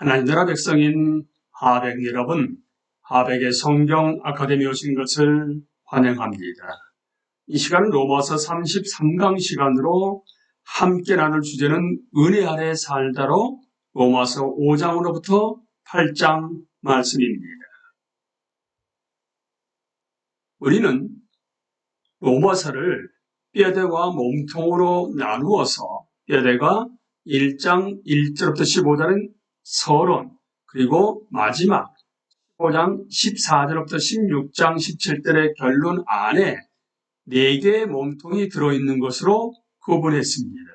하나님 나라 백성인 하백 여러분, 하백의 성경 아카데미 오신 것을 환영합니다. 이 시간은 로마서 33강 시간으로 함께 나눌 주제는 은혜 아래 살다로 로마서 5장으로부터 8장 말씀입니다. 우리는 로마서를 뼈대와 몸통으로 나누어서 뼈대가 1장 1절부터 15절은 서론, 그리고 마지막 15장 14절부터 16장 17절의 결론 안에 4개의 몸통이 들어있는 것으로 구분했습니다.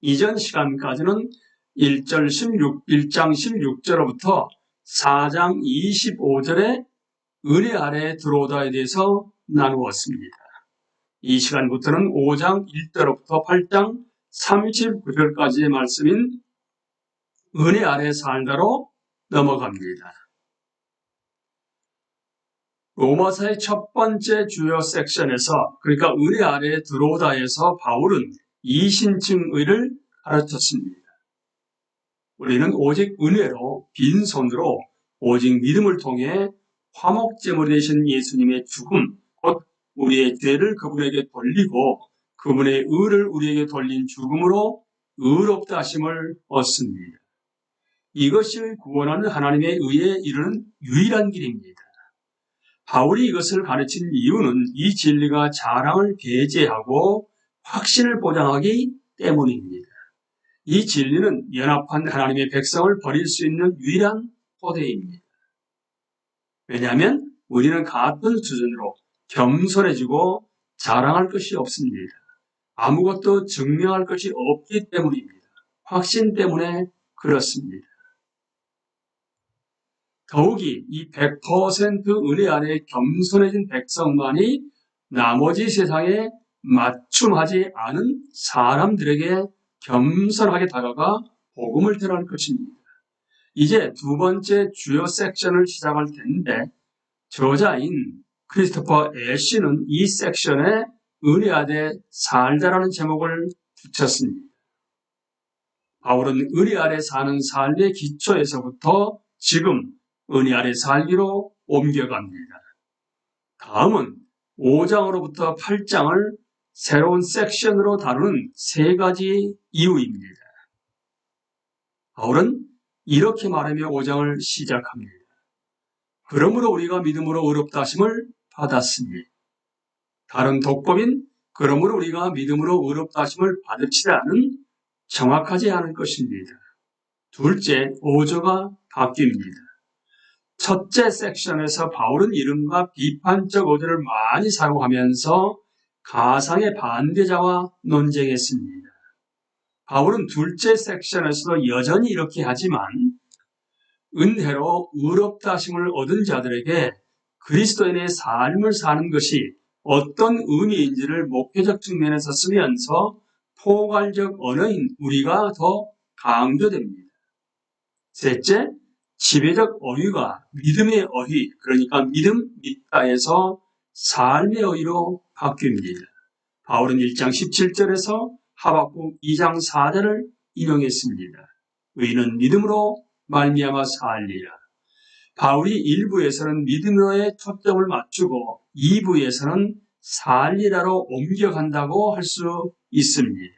이전 시간까지는 1절 16, 1장 16절로부터 4장 25절의 은혜 아래 들어오다에 대해서 나누었습니다. 이 시간부터는 5장 1절로부터 8장 39절까지의 말씀인 은혜 아래 살다로 넘어갑니다. 로마서의 첫 번째 주요 섹션에서 그러니까 은혜 아래 들어오다에서 바울은 이신층의를 가르쳤습니다. 우리는 오직 은혜로 빈손으로 오직 믿음을 통해 화목제물이 되신 예수님의 죽음, 곧 우리의 죄를 그분에게 돌리고 그분의 의를 우리에게 돌린 죽음으로 의롭다 하심을 얻습니다. 이것이 구원하는 하나님의 의에 이르는 유일한 길입니다. 바울이 이것을 가르친 이유는 이 진리가 자랑을 배제하고 확신을 보장하기 때문입니다. 이 진리는 연합한 하나님의 백성을 버릴 수 있는 유일한 토대입니다. 왜냐하면 우리는 같은 수준으로 겸손해지고 자랑할 것이 없습니다. 아무것도 증명할 것이 없기 때문입니다. 확신 때문에 그렇습니다. 더욱이 이 100% 은혜 안에 겸손해진 백성만이 나머지 세상에 맞춤하지 않은 사람들에게 겸손하게 다가가 복음을 전할 것입니다. 이제 두 번째 주요 섹션을 시작할 텐데 저자인 크리스토퍼 애쉬는 이 섹션에 은혜 아래 살다라는 제목을 붙였습니다. 바울은 은혜 아래 사는 삶의 기초에서부터 지금 은혜 아래 살기로 옮겨갑니다. 다음은 5장으로부터 8장을 새로운 섹션으로 다루는 세 가지 이유입니다. 바울은 이렇게 말하며 5장을 시작합니다. 그러므로 우리가 믿음으로 의롭다 하심을 받았습니다. 다른 독법인 그러므로 우리가 믿음으로 의롭다 하심을 받을지라는 정확하지 않은 것입니다. 둘째, 5조가 바뀝니다. 첫째 섹션에서 바울은 이름과 비판적 어조를 많이 사용하면서 가상의 반대자와 논쟁했습니다. 바울은 둘째 섹션에서도 여전히 이렇게 하지만 은혜로 의롭다 하심을 얻은 자들에게 그리스도인의 삶을 사는 것이 어떤 의미인지를 목회적 측면에서 쓰면서 포괄적 언어인 우리가 더 강조됩니다. 셋째, 지배적 어휘가 믿음의 어휘, 그러니까 믿음 믿다에서 삶의 어휘로 바뀝니다. 바울은 1장 17절에서 하박국 2장 4절을 인용했습니다. 의인은 믿음으로 말미암아 살리라. 바울이 1부에서는 믿음으로의 초점을 맞추고 2부에서는 살리라로 옮겨간다고 할 수 있습니다.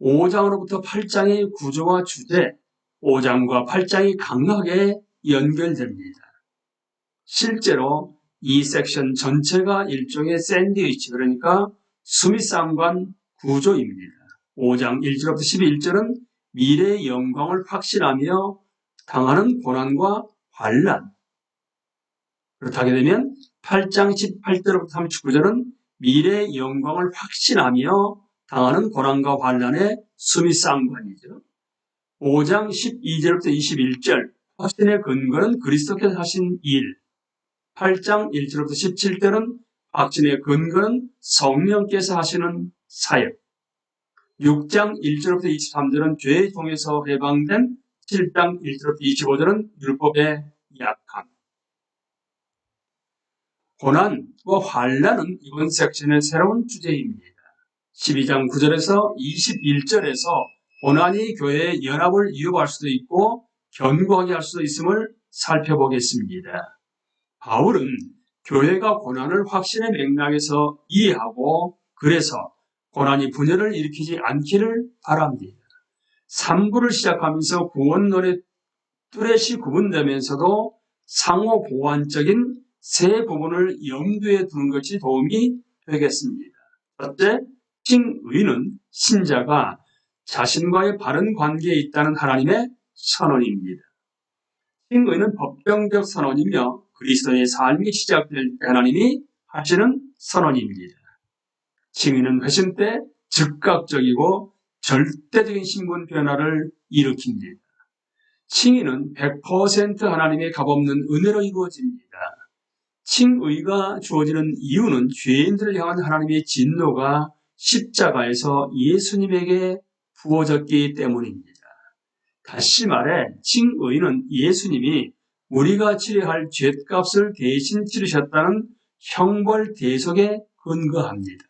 5장으로부터 8장의 구조와 주제, 5장과 8장이 강하게 연결됩니다. 실제로 이 섹션 전체가 일종의 샌드위치, 그러니까 수미상관 구조입니다. 5장 1절부터 11절은 미래의 영광을 확신하며 당하는 고난과 환란. 그렇게 되면 8장 18절부터 39절은 미래의 영광을 확신하며 당하는 고난과 환란의 수미상관이죠. 5장 12절부터 21절. 확신의 근거는 그리스도께서 하신 일. 8장 1절부터 17절은 확신의 근거는 성령께서 하시는 사역. 6장 1절부터 23절은 죄의 통해서 해방된 7장 1절부터 25절은 율법의 약함. 고난과 환란은 이번 섹션의 새로운 주제입니다. 12장 9절에서 21절에서 고난이 교회의 연합을 위협할 수도 있고 견고하게 할 수도 있음을 살펴보겠습니다. 바울은 교회가 고난을 확신의 맥락에서 이해하고 그래서 고난이 분열을 일으키지 않기를 바랍니다. 3부를 시작하면서 구원론의 뚜렷이 구분되면서도 상호 보완적인 세 부분을 염두에 두는 것이 도움이 되겠습니다. 첫째, 칭의는 신자가 자신과의 바른 관계에 있다는 하나님의 선언입니다. 칭의는 법정적 선언이며 그리스도의 삶이 시작될 때 하나님이 하시는 선언입니다. 칭의는 회심 때 즉각적이고 절대적인 신분 변화를 일으킵니다. 칭의는 100% 하나님의 값없는 은혜로 이루어집니다. 칭의가 주어지는 이유는 죄인들을 향한 하나님의 진노가 십자가에서 예수님에게 부어졌기 때문입니다. 다시 말해 칭의는 예수님이 우리가 치러야 할 죄값을 대신 치르셨다는 형벌 대속에 근거합니다.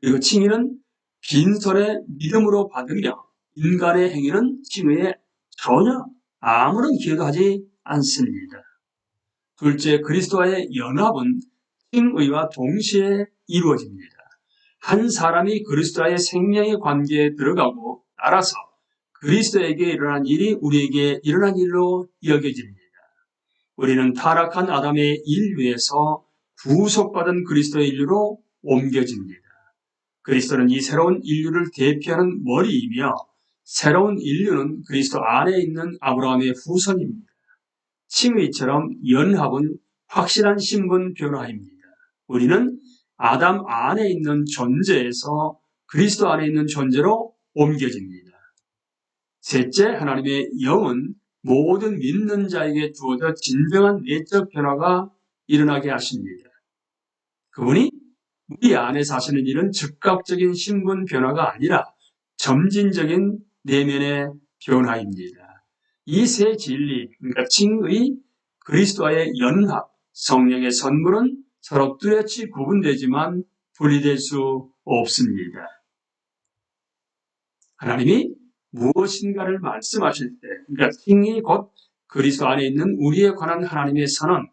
그리고 칭의는 빈손의 믿음으로 받으며 인간의 행위는 칭의에 전혀 아무런 기여도 하지 않습니다. 둘째, 그리스도와의 연합은 칭의와 동시에 이루어집니다. 한 사람이 그리스도와의 생명의 관계에 들어가고 따라서 그리스도에게 일어난 일이 우리에게 일어난 일로 여겨집니다. 우리는 타락한 아담의 인류에서 구속받은 그리스도의 인류로 옮겨집니다. 그리스도는 이 새로운 인류를 대표하는 머리이며 새로운 인류는 그리스도 안에 있는 아브라함의 후손입니다. 칭의처럼 연합은 확실한 신분 변화입니다. 우리는 아담 안에 있는 존재에서 그리스도 안에 있는 존재로 옮겨집니다. 셋째, 하나님의 영은 모든 믿는 자에게 주어져 진정한 내적 변화가 일어나게 하십니다. 그분이 우리 안에 사시는 일은 즉각적인 신분 변화가 아니라 점진적인 내면의 변화입니다. 이 세 진리, 그러니까 칭의, 그리스도와의 연합, 성령의 선물은 서로 뚜렷이 구분되지만 분리될 수 없습니다. 하나님이 무엇인가를 말씀하실 때, 그러니까 칭이 곧 그리스도 안에 있는 우리에 관한 하나님의 선언,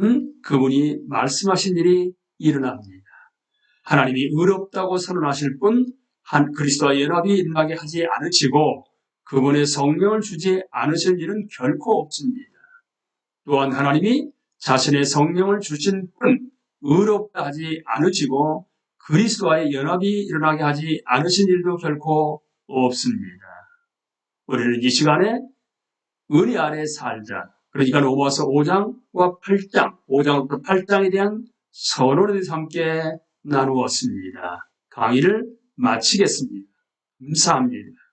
은 그분이 말씀하신 일이 일어납니다. 하나님이 의롭다고 선언하실 뿐, 한 그리스도와 연합이 일어나게 하지 않으시고, 그분의 성령을 주지 않으실 일은 결코 없습니다. 또한 하나님이 자신의 성령을 주신 뿐, 의롭다 하지 않으시고, 그리스도와의 연합이 일어나게 하지 않으신 일도 결코 없습니다. 우리는 이 시간에 은혜 아래 살자. 그러니까 로마서 5장과 8장, 5장부터 8장에 대한 선언에 대해서 함께 나누었습니다. 강의를 마치겠습니다. 감사합니다.